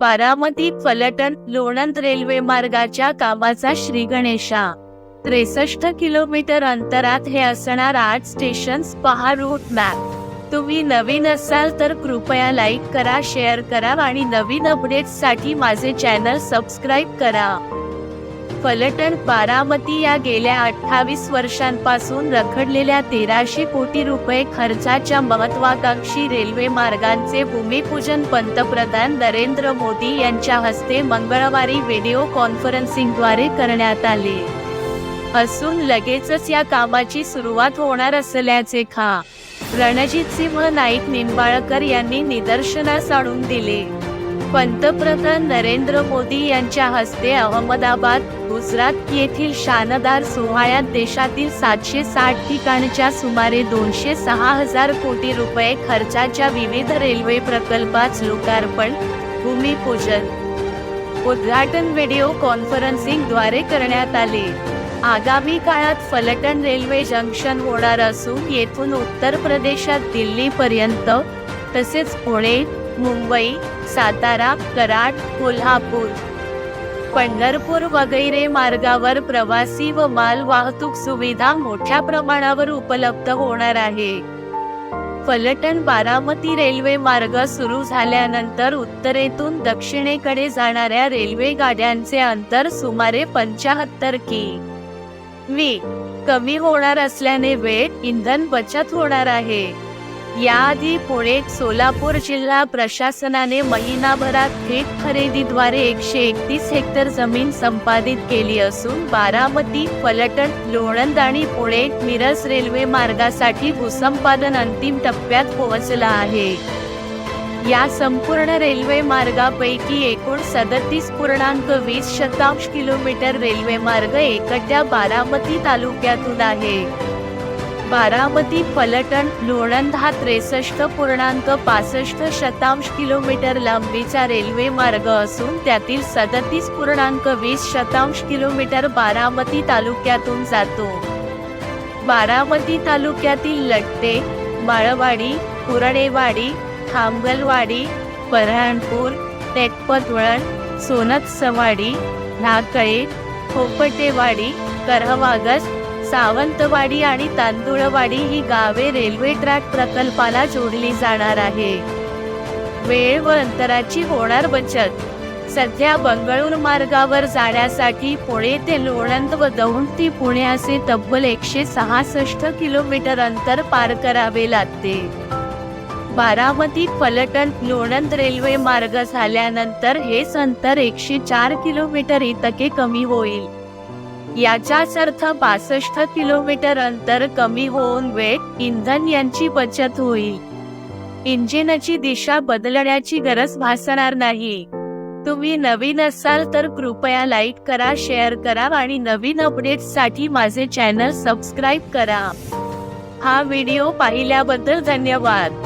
Baramati Phaltan Lonand railway मार्गाच्या कामाचा श्री गणेशा. त्रेसष्ट किलोमीटर अंतरात हे असणार आठ स्टेशन्स पहा रूट मॅप तुम्ही नवीन असाल तर कृपया लाईक करा शेअर करा आणि नवीन अपडेट्ससाठी माझे चॅनल सबस्क्राईब करा. पलटण बारामती या गेल्या अठ्ठावीस वर्षांपासून रखडलेल्या तेराशे कोटी रुपये खर्चाच्या महत्वाकांक्षी रेल्वे मार्गांचे भूमिपूजन पंतप्रधान नरेंद्र मोदी यांच्या हस्ते मंगळवारी व्हिडिओ कॉन्फरन्सिंगद्वारे करण्यात आले. असून लगेचच या कामाची सुरुवात होणार असल्याचे खा. रणजित सिंह नाईक निंबाळकर यांनी निदर्शनास आणून दिले. पंतप्रधान नरेंद्र मोदी यांच्या हस्ते अहमदाबाद गुजरात येथील शानदार सोहळ्यात देशातील सातशे साठ ठिकाणच्या सुमारे दोनशे सहा हजार कोटी रुपये खर्चाच्या विविध रेल्वे प्रकल्पात लोकार्पण भूमिपूजन. उद्घाटन व्हिडिओ कॉन्फरन्सिंगद्वारे करण्यात आले. आगामी काळात फलटण रेल्वे जंक्शन होणार असून येथून उत्तर प्रदेशात दिल्लीपर्यंत तसेच पुणे मुंबई सातारा कराड कोल्हापूर. पंढरपूर वगैरे मार्गावर प्रवासी व माल वाहतूक सुविधा मोठ्या प्रमाणावर उपलब्ध होणार आहे. फलटण बारामती रेल्वे मार्ग सुरू झाल्यानंतर उत्तरेतून दक्षिणेकडे जाणाऱ्या रेल्वे गाड्यांचे अंतर सुमारे पंचाहत्तर की. वी. कमी होणार असल्याने वेळ इंधन बचत होणार आहे. याआधी पुणे सोलापूर जिल्हा प्रशासनाने महिनाभरात थेट खरेदीद्वारे एकशे एकतीस हेक्टर जमीन संपादित केली असून बारामती फलटण लोणंद आणि पुणे मिरज रेल्वे मार्गासाठी भूसंपादन अंतिम टप्प्यात पोहोचला आहे. या संपूर्ण रेल्वे मार्गापैकी एकूण सदतीस पूर्णांक वीस शतांश किलोमीटर रेल्वे मार्ग एकट्या बारामती तालुक्यातून आहे. बारामती फलटण लोणंद हा त्रेसष्ट पूर्णांक पासष्ट शतांश किलोमीटर लांबीचा रेल्वे मार्ग असून त्यातील सदतीस पूर्णांक वीस शतांश किलोमीटर बारामती तालुक्यातून जातो. बारामती तालुक्यातील लट्टे माळवाडी कुरणेवाडी थांबलवाडी परहाणपूर टेकपतवळण सोनतसवाडी नाकळे खोपटेवाडी करहवागस सावंतवाडी आणि तांदुळवाडी ही गावे रेल्वे ट्रॅक प्रकल्पाला जोडली जाणार आहे. वेळ व अंतराची होणार बचत. सध्या बंगळूर मार्गावर जाण्यासाठी पुणे ते लोणंद व दौंड ते पुणे असे तब्बल एकशे सहासष्ट किलोमीटर अंतर पार करावे लागते. बारामती फलटण लोणंद रेल्वे मार्ग झाल्यानंतर हेच अंतर एकशे चार किलोमीटर इतके कमी होईल. याचाच अर्थ बासष्ट किलोमीटर अंतर कमी होऊन वेळ इंधन यांची बचत होईल. इंजिनची दिशा बदलण्याची गरज भासणार नाही. तुम्ही नवीन असाल तर कृपया लाईक करा शेअर करा आणि नवीन अपडेट्ससाठी माझे चॅनल सबस्क्राईब करा. हा व्हिडिओ पाहिल्याबद्दल धन्यवाद.